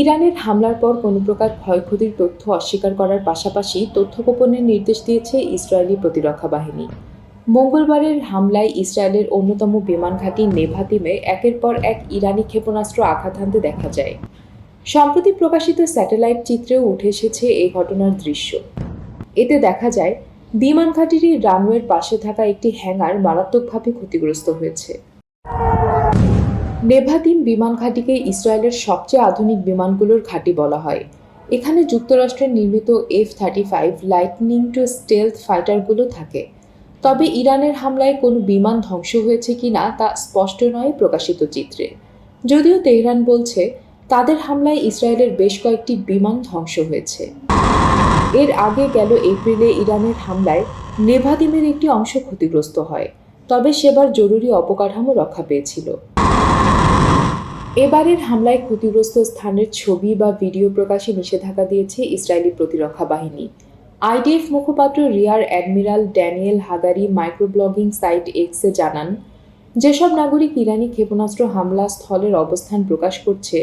ইরানের হামলার পর কোনো প্রকার ক্ষয়ক্ষতির তথ্য অস্বীকার করার পাশাপাশি তথ্য গোপনের নির্দেশ দিয়েছে ইসরায়েলি প্রতিরক্ষা বাহিনী। মঙ্গলবারের হামলায় ইসরায়েলের অন্যতম বিমান ঘাঁটি নেভাতিমে একের পর এক ইরানি ক্ষেপণাস্ত্র আঘাত হানতে দেখা যায়। সম্প্রতি প্রকাশিত স্যাটেলাইট চিত্রেও উঠে এসেছে এই ঘটনার দৃশ্য। এতে দেখা যায়, বিমান ঘাঁটির রানওয়ের পাশে থাকা একটি হ্যাঙ্গার মারাত্মকভাবে ক্ষতিগ্রস্ত হয়েছে। নেভাতিম বিমান ঘাঁটিকে ইসরায়েলের সবচেয়ে আধুনিক বিমানগুলোর ঘাঁটি বলা হয়। এখানে যুক্তরাষ্ট্রের নির্মিত F thirty five lightning two stealth ফাইটারগুলো থাকে। তবে ইরানের হামলায় কোনো বিমান ধ্বংস হয়েছে কিনা তা স্পষ্ট নয় প্রকাশিত চিত্রে। যদিও তেহরান বলছে, তাদের হামলায় ইসরায়েলের বেশ কয়েকটি বিমান ধ্বংস হয়েছে। এর আগে গেল এপ্রিলে ইরানের হামলায় নেভাদিমের একটি অংশ ক্ষতিগ্রস্ত হয়, তবে সেবার জরুরি অবকাঠামো রক্ষা পেয়েছিল। এবারের হামলায় ক্ষতিগ্রস্ত স্থানের ছবি বা ভিডিও প্রকাশে নিষেধাজ্ঞা দিয়েছে ইসরায়েলি প্রতিরক্ষা বাহিনী। আইডিএফ মুখপাত্র rear admiral Daniel Hagari microblogging site এক্সে জানান, যেসব নাগরিক ইরানি ক্ষেপণাস্ত্র হামলা স্থলের অবস্থান প্রকাশ করছে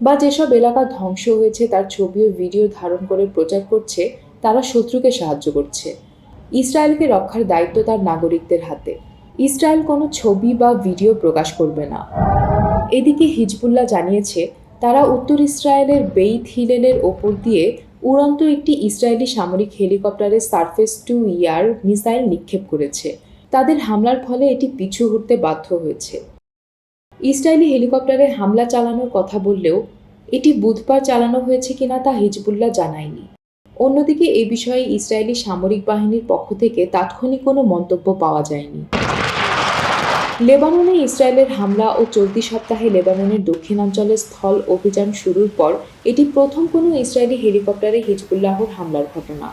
বা যেসব এলাকা ধ্বংস হয়েছে তার ছবি ও ভিডিও ধারণ করে প্রচার করছে, তারা শত্রুকে সাহায্য করছে। ইসরায়েলকে রক্ষার দায়িত্ব তার নাগরিকদের হাতে। ইসরায়েল কোনো ছবি বা ভিডিও প্রকাশ করবে না। এদিকে হিজবুল্লাহ জানিয়েছে, তারা উত্তর ইসরায়েলের বেইথ হিলেলের ওপর দিয়ে উড়ন্ত একটি ইসরায়েলি সামরিক হেলিকপ্টারের সারফেস টু ইয়ার মিসাইল নিক্ষেপ করেছে। তাদের হামলার ফলে এটি পিছু হতে বাধ্য হয়েছে। ইসরায়েলি হেলিকপ্টারে হামলা চালানোর কথা বললেও এটি বুধবার চালানো হয়েছে কিনা তা হিজবুল্লাহ জানায়নি। অন্যদিকে এ বিষয়ে ইসরায়েলি সামরিক বাহিনীর পক্ষ থেকে তাৎক্ষণিক কোনো মন্তব্য পাওয়া যায়নি। লেবাননে ইসরায়েলের হামলা ও চলতি সপ্তাহে লেবাননের দক্ষিণাঞ্চলে স্থল অভিযান শুরুর পর এটি প্রথম কোনো ইসরায়েলি হেলিকপ্টারে হিজবুল্লাহর হামলার ঘটনা।